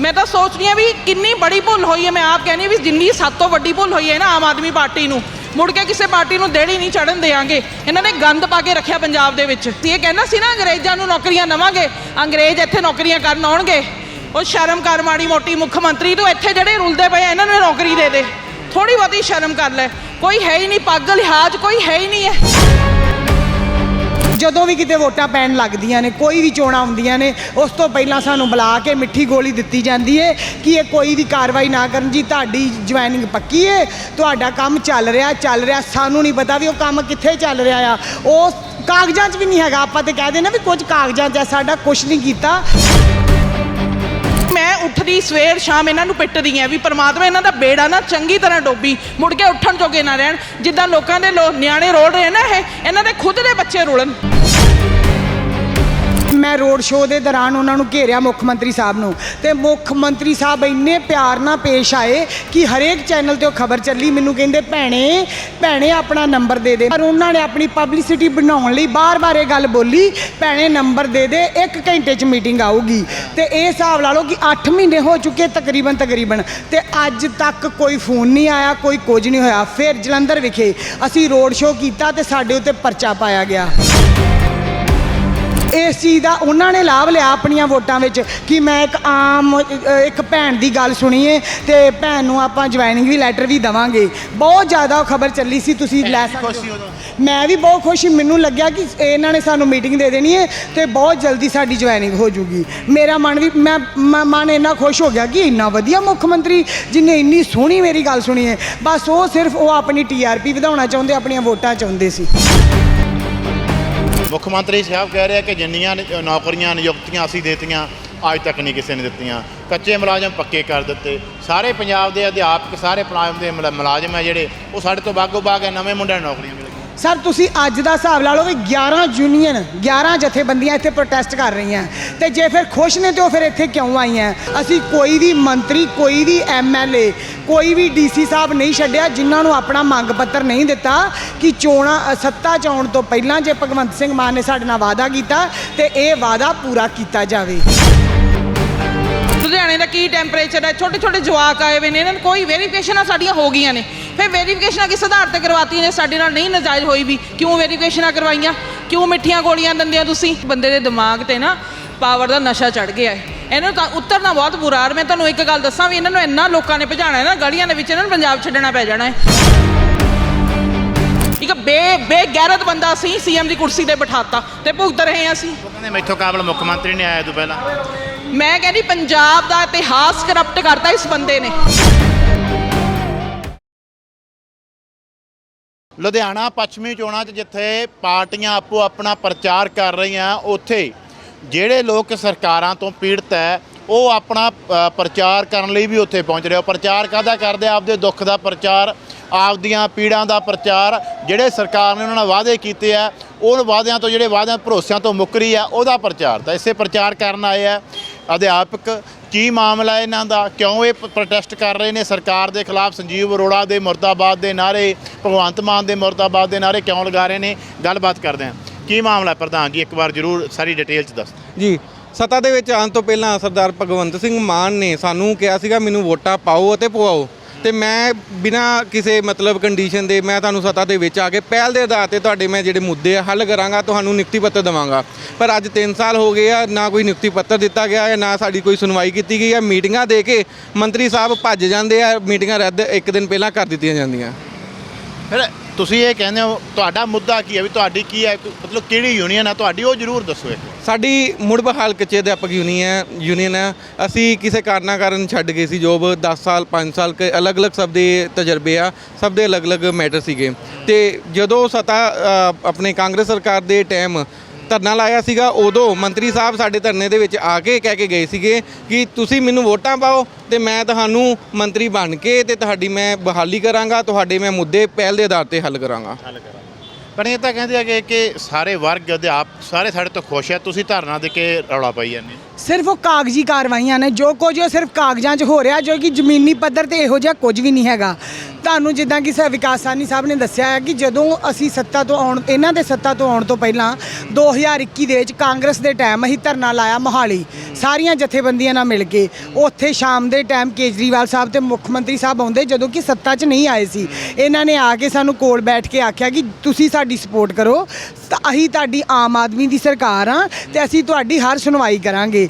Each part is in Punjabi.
ਮੈਂ ਤਾਂ ਸੋਚਦੀ ਹਾਂ ਵੀ ਕਿੰਨੀ ਬੜੀ ਭੁੱਲ ਹੋਈ ਹੈ, ਮੈਂ ਆਪ ਕਹਿੰਦੀ ਹਾਂ ਵੀ ਜਿੰਨੀ ਸਭ ਤੋਂ ਵੱਡੀ ਭੁੱਲ ਹੋਈ ਹੈ ਨਾ ਆਮ ਆਦਮੀ ਪਾਰਟੀ ਨੂੰ। ਮੁੜ ਕੇ ਕਿਸੇ ਪਾਰਟੀ ਨੂੰ ਦੇੜੀ ਨਹੀਂ ਚੜਨ ਦੇਾਂਗੇ ਇਹਨਾਂ ਨੇ ਗੰਦ ਪਾ ਕੇ ਰੱਖਿਆ ਪੰਜਾਬ ਦੇ ਵਿੱਚ। ਤੇ ਇਹ ਕਹਿੰਦਾ ਸੀ ਨਾ ਅੰਗਰੇਜ਼ਾਂ ਨੂੰ ਨੌਕਰੀਆਂ ਦਵਾਂਗੇ ਅੰਗਰੇਜ਼ ਇੱਥੇ ਨੌਕਰੀਆਂ ਕਰਨ ਆਉਣਗੇ। ਉਹ ਸ਼ਰਮ ਕਰ ਮਾੜੀ ਮੋਟੀ, ਮੁੱਖ ਮੰਤਰੀ ਤੋਂ ਇੱਥੇ ਜਿਹੜੇ ਰੁਲਦੇ ਪਏ ਇਹਨਾਂ ਨੂੰ ਨੌਕਰੀ ਦੇ ਦੇ। ਥੋੜੀ ਬਹੁਤੀ ਸ਼ਰਮ ਕਰ ਲੈ। ਕੋਈ ਹੈ ਹੀ ਨਹੀਂ ਪੱਗ ਲਿਹਾਜ਼ ਕੋਈ ਹੈ ਹੀ ਨਹੀਂ ਹੈ। ਜਦੋਂ ਵੀ ਕਿਤੇ ਵੋਟਾਂ ਪੈਣ ਲੱਗਦੀਆਂ ਨੇ, ਕੋਈ ਵੀ ਚੋਣਾਂ ਹੁੰਦੀਆਂ ਨੇ, ਉਸ ਤੋਂ ਪਹਿਲਾਂ ਸਾਨੂੰ ਬੁਲਾ ਕੇ ਮਿੱਠੀ ਗੋਲੀ ਦਿੱਤੀ ਜਾਂਦੀ ਹੈ ਕਿ ਇਹ ਕੋਈ ਵੀ ਕਾਰਵਾਈ ਨਾ ਕਰਨ ਜੀ, ਤੁਹਾਡੀ ਜੁਆਇਨਿੰਗ ਪੱਕੀ ਹੈ ਤੁਹਾਡਾ ਕੰਮ ਚੱਲ ਰਿਹਾ ਚੱਲ ਰਿਹਾ, ਸਾਨੂੰ ਨਹੀਂ ਪਤਾ ਵੀ ਉਹ ਕੰਮ ਕਿੱਥੇ ਚੱਲ ਰਿਹਾ ਆ। ਉਹ ਕਾਗਜ਼ਾਂ 'ਚ ਵੀ ਨਹੀਂ ਹੈਗਾ, ਆਪਾਂ ਤੇ ਕਹਿ ਦੇਣਾ ਵੀ ਕੁਝ ਕਾਗਜ਼ਾਂ 'ਚ ਹੈ ਸਾਡਾ ਕੁਝ ਨਹੀਂ ਕੀਤਾ। ਉੱਠਦੀ ਸਵੇਰ ਸ਼ਾਮ ਇਹਨਾਂ ਨੂੰ ਪਿੱਟਦੀ ਆ ਵੀ ਪ੍ਰਮਾਤਮਾ ਇਹਨਾਂ ਦਾ ਬੇੜਾ ਨਾ ਚੰਗੀ ਤਰ੍ਹਾਂ ਡੋਬੀ, ਮੁੜ ਕੇ ਉੱਠਣ ਜੋਗੇ ਨਾ ਰਹਿਣ। ਜਿੱਦਾਂ ਲੋਕਾਂ ਦੇ ਲੋ ਨਿਆਣੇ ਰੋਲ ਰਹੇ ਨਾ ਇਹ, ਇਹਨਾਂ ਦੇ ਖੁਦ ਦੇ ਬੱਚੇ ਰੁਲਣ। ਮੈਂ ਰੋਡ ਸ਼ੋਅ ਦੇ ਦੌਰਾਨ ਉਹਨਾਂ ਨੂੰ ਘੇਰਿਆ ਮੁੱਖ ਮੰਤਰੀ ਸਾਹਿਬ ਨੂੰ। ਤੇ ਮੁੱਖ ਮੰਤਰੀ ਸਾਹਿਬ ਇੰਨੇ ਪਿਆਰ ਨਾਲ ਪੇਸ਼ ਆਏ ਕਿ ਹਰੇਕ ਚੈਨਲ ਤੇ ਉਹ ਖਬਰ ਚੱਲੀ। ਮੈਨੂੰ ਕਹਿੰਦੇ, ਭੈਣੇ ਭੈਣੇ, ਆਪਣਾ ਨੰਬਰ ਦੇ ਦੇ। ਪਰ ਉਹਨਾਂ ਨੇ ਆਪਣੀ ਪਬਲਿਸਿਟੀ ਬਣਾਉਣ ਲਈ ਬਾਰ-ਬਾਰ ਇਹ ਗੱਲ ਬੋਲੀ, ਭੈਣੇ, ਨੰਬਰ ਦੇ ਦੇ 1 ਘੰਟੇ 'ਚ ਮੀਟਿੰਗ ਆਊਗੀ। ਤੇ ਇਹ ਹਿਸਾਬ ਲਾ ਲਓ ਕਿ 8 ਮਹੀਨੇ ਹੋ ਚੁੱਕੇ ਤਕਰੀਬਨ ਤਕਰੀਬਨ। ਤੇ ਅੱਜ ਤੱਕ ਕੋਈ ਫੋਨ ਨਹੀਂ ਆਇਆ, ਕੋਈ ਕੁਝ ਨਹੀਂ ਹੋਇਆ। ਫਿਰ ਜਲੰਧਰ ਵਿਖੇ ਅਸੀਂ ਰੋਡ ਸ਼ੋਅ ਕੀਤਾ ਤੇ ਸਾਡੇ ਉੱਤੇ ਪਰਚਾ ਪਾਇਆ ਗਿਆ। ਇਸ ਚੀਜ਼ ਦਾ ਉਹਨਾਂ ਨੇ ਲਾਭ ਲਿਆ ਆਪਣੀਆਂ ਵੋਟਾਂ ਵਿੱਚ ਕਿ ਮੈਂ ਇੱਕ ਆਮ ਅ, ਇੱਕ ਭੈਣ ਦੀ ਗੱਲ ਸੁਣੀਏ ਤੇ ਭੈਣ ਨੂੰ ਆਪਾਂ ਜੁਆਇਨਿੰਗ ਵੀ ਲੈਟਰ ਵੀ ਦਵਾਂਗੇ। ਬਹੁਤ ਜ਼ਿਆਦਾ ਉਹ ਖਬਰ ਚੱਲੀ ਸੀ ਤੁਸੀਂ ਲੈ ਸਕਦੇ ਹੋ। ਮੈਂ ਵੀ ਬਹੁਤ ਖੁਸ਼ ਸੀ ਮੈਨੂੰ ਲੱਗਿਆ ਕਿ ਇਹਨਾਂ ਨੇ ਸਾਨੂੰ ਮੀਟਿੰਗ ਦੇ ਦੇਣੀ ਹੈ ਤੇ ਬਹੁਤ ਜਲਦੀ ਸਾਡੀ ਜੁਆਇਨਿੰਗ ਹੋ ਜੂਗੀ। ਮੇਰਾ ਮਨ ਵੀ ਮੈਂ ਮ- ਮਨ ਇੰਨਾ ਖੁਸ਼ ਹੋ ਗਿਆ ਕਿ ਇੰਨਾ ਵਧੀਆ ਮੁੱਖ ਮੰਤਰੀ ਜਿਨੇ ਇੰਨੀ ਸੋਹਣੀ ਮੇਰੀ ਗੱਲ ਸੁਣੀ ਹੈ। ਬਸ ਉਹ ਸਿਰਫ ਉਹ ਆਪਣੀ ਟੀਆਰਪੀ ਵਧਾਉਣਾ ਚਾਹੁੰਦੇ ਆਪਣੀਆਂ ਵੋਟਾਂ ਚਾਹੁੰਦੇ ਸੀ। ਮੁੱਖ ਮੰਤਰੀ ਸਾਹਿਬ ਕਹਿ ਰਿਹਾ ਕਿ ਜਿੰਨੀਆਂ ਨ- ਨੌਕਰੀਆਂ ਨਿਯੁਕਤੀਆਂ ਅਸੀਂ ਦੇਤੀਆਂ, ਅੱਜ ਤੱਕ ਨਹੀਂ ਕਿਸੇ ਨੇ ਦਿੱਤੀਆਂ। ਕੱਚੇ ਮੁਲਾਜ਼ਮ ਪੱਕੇ ਕਰ ਦਿੱਤੇ। ਸਾਰੇ ਪੰਜਾਬ ਦੇ ਅਧਿਆਪਕ, ਸਾਰੇ ਪੰਜਾਬ ਦੇ ਮੁਲਾਜ਼ਮ ਹੈ ਜਿਹੜੇ, ਉਹ ਸਾਡੇ ਤੋਂ ਬਾਗੋ ਬਾਗ ਹੈ, ਨਵੇਂ ਮੁੰਡਿਆਂ ਨੂੰ ਨੌਕਰੀਆਂ ਮਿਲ ਸਰ, ਤੁਸੀਂ ਅੱਜ ਦਾ ਹਿਸਾਬ ਲਾ ਲਓ ਵੀ 11 ਯੂਨੀਅਨ 11 ਜਥੇਬੰਦੀਆਂ ਇੱਥੇ ਪ੍ਰੋਟੈਸਟ ਕਰ ਰਹੀਆਂ। ਤੇ ਜੇ ਫਿਰ ਖੁਸ਼ ਨੇ ਤੇ ਉਹ ਫਿਰ ਇੱਥੇ ਕਿਉਂ ਆਈਆਂ? ਅਸੀਂ ਕੋਈ ਵੀ ਮੰਤਰੀ, ਕੋਈ ਵੀ ਐਮਐਲਏ ਕੋਈ ਵੀ ਡੀਸੀ ਸਾਹਿਬ ਨਹੀਂ ਛੱਡਿਆ, ਜਿਨ੍ਹਾਂ ਨੂੰ ਆਪਣਾ ਮੰਗ ਪੱਤਰ ਨਹੀਂ ਦਿੱਤਾ ਕਿ ਚੋਣਾਂ ਸੱਤਾ 'ਚ ਆਉਣ ਤੋਂ ਪਹਿਲਾਂ ਜੇ ਭਗਵੰਤ ਸਿੰਘ ਮਾਨ ਨੇ ਸਾਡੇ ਨਾਲ ਵਾਅਦਾ ਕੀਤਾ ਤੇ ਇਹ ਵਾਅਦਾ ਪੂਰਾ ਕੀਤਾ ਜਾਵੇ। ਲੁਧਿਆਣੇ ਦਾ ਕੀ ਟੈਂਪਰੇਚਰ ਹੈ? ਛੋਟੇ ਛੋਟੇ ਜਵਾਕ ਆਏ ਹੋਏ ਨੇ, ਇਹਨਾਂ ਨੂੰ ਕੋਈ ਵੈਰੀਫਿਕੇਸ਼ਨਾਂ ਸਾਡੀਆਂ ਹੋ ਗਈਆਂ ਨੇ। ਫਿਰ ਵੈਰੀਫਿਕੇਸ਼ਨਾਂ ਕਿਸ ਆਧਾਰ ਤੇ ਕਰਵਾਤੀਆਂ ਨੇ? ਸਾਡੇ ਨਾਲ ਨਹੀਂ ਨਜਾਇਜ਼ ਹੋਈ ਵੀ। ਕਿਉਂ ਵੈਰੀਫਿਕੇਸ਼ਨਾਂ ਕਰਵਾਈਆਂ? ਕਿਉਂ ਮਿੱਠੀਆਂ ਗੋਲੀਆਂ ਦਿੰਦੇ ਆ ਤੁਸੀਂ? ਬੰਦੇ ਦੇ ਦਿਮਾਗ ਤੇ ਨਾ ਪਾਵਰ ਦਾ ਨਸ਼ਾ ਚੜ ਗਿਆ ਹੈ। ਇਹਨਾਂ ਨੂੰ ਤਾਂ ਉਤਰਨਾ ਬਹੁਤ ਬੁਰਾ ਹਾਲ। ਮੈਂ ਤੁਹਾਨੂੰ ਇੱਕ ਗੱਲ ਦੱਸਾਂ ਵੀ ਇਹਨਾਂ ਨੂੰ ਇੰਨਾ ਲੋਕਾਂ ਨੇ ਭਜਾਣਾ ਹੈ ਨਾ ਗਲੀਆਂ ਦੇ ਵਿੱਚ ਇਹਨਾਂ ਨੂੰ ਪੰਜਾਬ ਛੱਡਣਾ ਪੈ ਜਾਣਾ ਹੈ। ਇੱਕ ਬੇ ਬੇਗੈਰਤ ਬੰਦਾ ਸੀ ਸੀਐਮ ਦੀ ਕੁਰਸੀ ਤੇ ਬਿਠਾਤਾ ਤੇ ਭੁਗਤ ਰਹੇ ਹਾਂ ਅਸੀਂ। ਕਹਿੰਦੇ ਮੈਥੋਂ ਕਾਬਲ ਮੁੱਖ ਮੰਤਰੀ ਨੇ ਆਇਆ ਤੋਂ ਪਹਿਲਾਂ। ਮੈਂ ਕਹਿੰਦੀ ਪੰਜਾਬ ਦਾ ਇਤਿਹਾਸ ਕਰਪਟ ਕਰਤਾ ਇਸ ਬੰਦੇ ਨੇ। ਲੁਧਿਆਣਾ ਪੱਛਮੀ ਚੋਣਾਂ 'ਚ ਜਿੱਥੇ ਪਾਰਟੀਆਂ ਆਪੋ ਆਪਣਾ ਪ੍ਰਚਾਰ ਕਰ ਰਹੀਆਂ, ਉੱਥੇ ਜਿਹੜੇ ਲੋਕ ਸਰਕਾਰਾਂ ਤੋਂ ਪੀੜਤ ਹੈ, ਉਹ ਆਪਣਾ ਪ੍ਰਚਾਰ ਕਰਨ ਲਈ ਵੀ ਉੱਥੇ ਪਹੁੰਚ ਰਹੇ ਹੋ। ਪ੍ਰਚਾਰ ਕਾਹਦਾ ਕਰਦੇ ਆਪਦੇ ਦੁੱਖ ਦਾ ਪ੍ਰਚਾਰ, ਆਪਦੀਆਂ ਪੀੜਾਂ ਦਾ ਪ੍ਰਚਾਰ, ਜਿਹੜੇ ਸਰਕਾਰ ਨੇ ਉਹਨਾਂ ਨਾਲ ਵਾਅਦੇ ਕੀਤੇ ਆ, ਉਹ ਵਾਅਦਿਆਂ ਤੋਂ, ਜਿਹੜੇ ਵਾਅਦਿਆਂ, ਭਰੋਸਿਆਂ ਤੋਂ ਮੁੱਕਰੀ ਆ, ਉਹਦਾ ਪ੍ਰਚਾਰ ਤਾਂ ਇਸੇ ਪ੍ਰਚਾਰ ਕਰਨ ਆਏ ਆ। ਅਧਿਆਪਕ ਕੀ ਮਾਮਲਾ ਇਹਨਾਂ ਦਾ? ਕਿਉਂ ਇਹ ਪ੍ਰੋਟੈਸਟ ਕਰ ਰਹੇ ਨੇ? ਸਰਕਾਰ ਦੇ ਖਿਲਾਫ ਸੰਜੀਵ ਅਰੋੜਾ ਦੇ ਮੁਰਦਾਬਾਦ ਦੇ ਨਾਰੇ ਭਗਵੰਤ ਮਾਨ ਦੇ ਮੁਰਦਾਬਾਦ ਦੇ ਨਾਰੇ ਕਿਉਂ ਲਗਾ ਰਹੇ ਨੇ? ਗੱਲਬਾਤ ਕਰਦੇ ਹਾਂ। ਕੀ ਮਾਮਲਾ ਪ੍ਰਧਾਨ ਜੀ? ਇੱਕ ਵਾਰ ਜਰੂਰ ਸਾਰੀ ਡਿਟੇਲ ਚ ਦੱਸ ਜੀ, ਸੱਤਾ ਦੇ ਵਿੱਚ ਆਉਣ ਤੋਂ ਪਹਿਲਾਂ ਸਰਦਾਰ ਭਗਵੰਤ ਸਿੰਘ ਮਾਨ ਨੇ ਸਾਨੂੰ ਕਿਹਾ ਸੀਗਾ, ਮੈਨੂੰ ਵੋਟਾਂ ਪਾਓ ਅਤੇ ਪਵਾਓ। ਤੇ ਮੈਂ ਬਿਨਾ ਕਿਸੇ ਮਤਲਬ ਕੰਡੀਸ਼ਨ ਦੇ ਮੈਂ ਤੁਹਾਨੂੰ ਸੱਤਾ ਦੇ ਵਿੱਚ ਆ ਕੇ ਪਹਿਲ ਦੇ ਆਧਾਰ ਤੇ ਤੁਹਾਡੇ ਮੈਂ ਜਿਹੜੇ ਮੁੱਦੇ ਆ ਹੱਲ ਕਰਾਂਗਾ, ਤੁਹਾਨੂੰ ਨਿਯੁਕਤੀ ਪੱਤਰ ਦਵਾਂਗਾ। ਪਰ ਅੱਜ 3 ਸਾਲ ਹੋ ਗਏ ਆ, ਨਾ ਕੋਈ ਨਿਯੁਕਤੀ ਪੱਤਰ ਦਿੱਤਾ ਗਿਆ ਹੈ, ਨਾ ਸਾਡੀ ਕੋਈ ਸੁਣਵਾਈ ਕੀਤੀ ਗਈ ਹੈ। ਮੀਟਿੰਗਾਂ ਦੇ ਕੇ ਮੰਤਰੀ ਸਾਹਿਬ ਭੱਜ ਜਾਂਦੇ ਆ, ਮੀਟਿੰਗਾਂ ਰੱਦ ਇੱਕ ਦਿਨ ਪਹਿਲਾਂ ਕਰ ਦਿੱਤੀਆਂ ਜਾਂਦੀਆਂ। ਫਿਰ ਤੁਸੀਂ ਇਹ ਕਹਿੰਦੇ ਹੋ, ਤੁਹਾਡਾ ਮੁੱਦਾ ਕੀ ਹੈ ਵੀ ਤੁਹਾਡੀ ਕੀ ਹੈ, ਮਤਲਬ ਕਿਹੜੀ ਯੂਨੀਅਨ ਹੈ, ਤੁਹਾਡੀ ਉਹ ਜਰੂਰ ਦੱਸੋ ਇੱਕ ਸਾਡੀ ਮੁੜ ਬਹਾਲ ਕੱਚੇ ਅਧਿਆਪਕ ਯੂਨੀਅਨ ਯੂਨੀਅਨ ਹੈ। ਅਸੀਂ ਕਿਸੇ ਕਾਰਨਾਂ ਕਾਰਨ ਛੱਡ ਗਏ ਸੀ ਜੋਬ 10 ਸਾਲ 5 ਸਾਲ ਕੇ ਅਲੱਗ-ਅਲੱਗ ਸਭ ਦੇ ਤਜਰਬੇ ਆ, ਸਭ ਦੇ ਅਲੱਗ-ਅਲੱਗ ਮੈਟਰ ਸੀਗੇ। ਤੇ ਜਦੋਂ ਸਤਾ ਆਪਣੇ ਕਾਂਗਰਸ ਸਰਕਾਰ ਦੇ ਟਾਈਮ ਧਰਨਾ ਲਾਇਆ ਸੀਗਾ ਉਦੋਂ ਮੰਤਰੀ ਸਾਹਿਬ ਸਾਡੇ ਧਰਨੇ ਦੇ ਵਿੱਚ ਆ ਕੇ ਕਹਿ ਕੇ ਗਏ ਸੀਗੇ ਕਿ ਤੁਸੀਂ ਮੈਨੂੰ ਵੋਟਾਂ ਪਾਓ ਤੇ ਮੈਂ ਤੁਹਾਨੂੰ ਮੰਤਰੀ ਬਣ ਕੇ ਤੇ ਤੁਹਾਡੀ ਮੈਂ ਬਹਾਲੀ ਕਰਾਂਗਾ ਤੁਹਾਡੇ ਮੈਂ ਮੁੱਦੇ ਪਹਿਲ ਦੇ ਆਧਾਰ ਤੇ ਹੱਲ ਕਰਾਂਗਾ। ਪਰ ਇਹ ਤਾਂ ਕਹਿੰਦੇ ਹੈਗੇ ਕਿ ਸਾਰੇ ਵਰਗ ਅਧਿਆਪਕ ਸਾਰੇ ਸਾਡੇ ਤੋਂ ਖੁਸ਼ ਹੈ ਤੁਸੀਂ ਧਰਨਾ ਦੇ ਕੇ ਰੌਲਾ ਪਾਈ ਜਾਂਦੇ ਸਿਰਫ ਉਹ ਕਾਗਜ਼ੀ ਕਾਰਵਾਈਆਂ ਨੇ ਜੋ ਕੁਝ ਉਹ ਸਿਰਫ ਕਾਗਜ਼ਾਂ 'ਚ ਹੋ ਰਿਹਾ ਜੋ ਕਿ ਜ਼ਮੀਨੀ ਪੱਧਰ ਤੇ ਇਹੋ ਜਿਹਾ ਕੁਝ ਵੀ ਨਹੀਂ ਹੈਗਾ। ਤੁਹਾਨੂੰ ਜਿੱਦਾਂ ਕਿ ਸਰ ਵਿਕਾਸ ਸਾਨੀ ਸਾਹਿਬ ਨੇ ਦੱਸਿਆ ਹੈ ਕਿ ਜਦੋਂ ਅਸੀਂ ਸੱਤਾ ਤੋਂ ਆਉਣ, ਇਹਨਾਂ ਦੇ ਸੱਤਾ ਤੋਂ ਆਉਣ ਤੋਂ ਪਹਿਲਾਂ 2021 ਦੇ ਵਿੱਚ ਕਾਂਗਰਸ ਦੇ ਟਾਈਮ ਅਸੀਂ ਧਰਨਾ ਲਾਇਆ ਮੋਹਾਲੀ। ਸਾਰੀਆਂ ਜਥੇਬੰਦੀਆਂ ਨਾਲ ਮਿਲ ਕੇ। ਉੱਥੇ ਸ਼ਾਮ ਦੇ ਟਾਈਮ ਕੇਜਰੀਵਾਲ ਸਾਹਿਬ ਤੇ ਮੁੱਖ ਮੰਤਰੀ ਸਾਹਿਬ ਆਉਂਦੇ ਜਦੋਂ ਕਿ ਸੱਤਾ 'ਚ ਨਹੀਂ ਆਏ ਸੀ। ਇਹਨਾਂ ਨੇ ਆ ਕੇ ਸਾਨੂੰ ਕੋਲ ਬੈਠ ਕੇ ਆਖਿਆ ਕਿ ਤੁਸੀਂ ਸਾਡੀ ਸਪੋਰਟ ਕਰੋ। ਤਾਂ ਅਸੀਂ ਤੁਹਾਡੀ ਆਮ ਆਦਮੀ ਦੀ ਸਰਕਾਰ ਆ ਤੇ ਅਸੀਂ ਤੁਹਾਡੀ ਹਰ ਸੁਣਵਾਈ ਕਰਾਂਗੇ।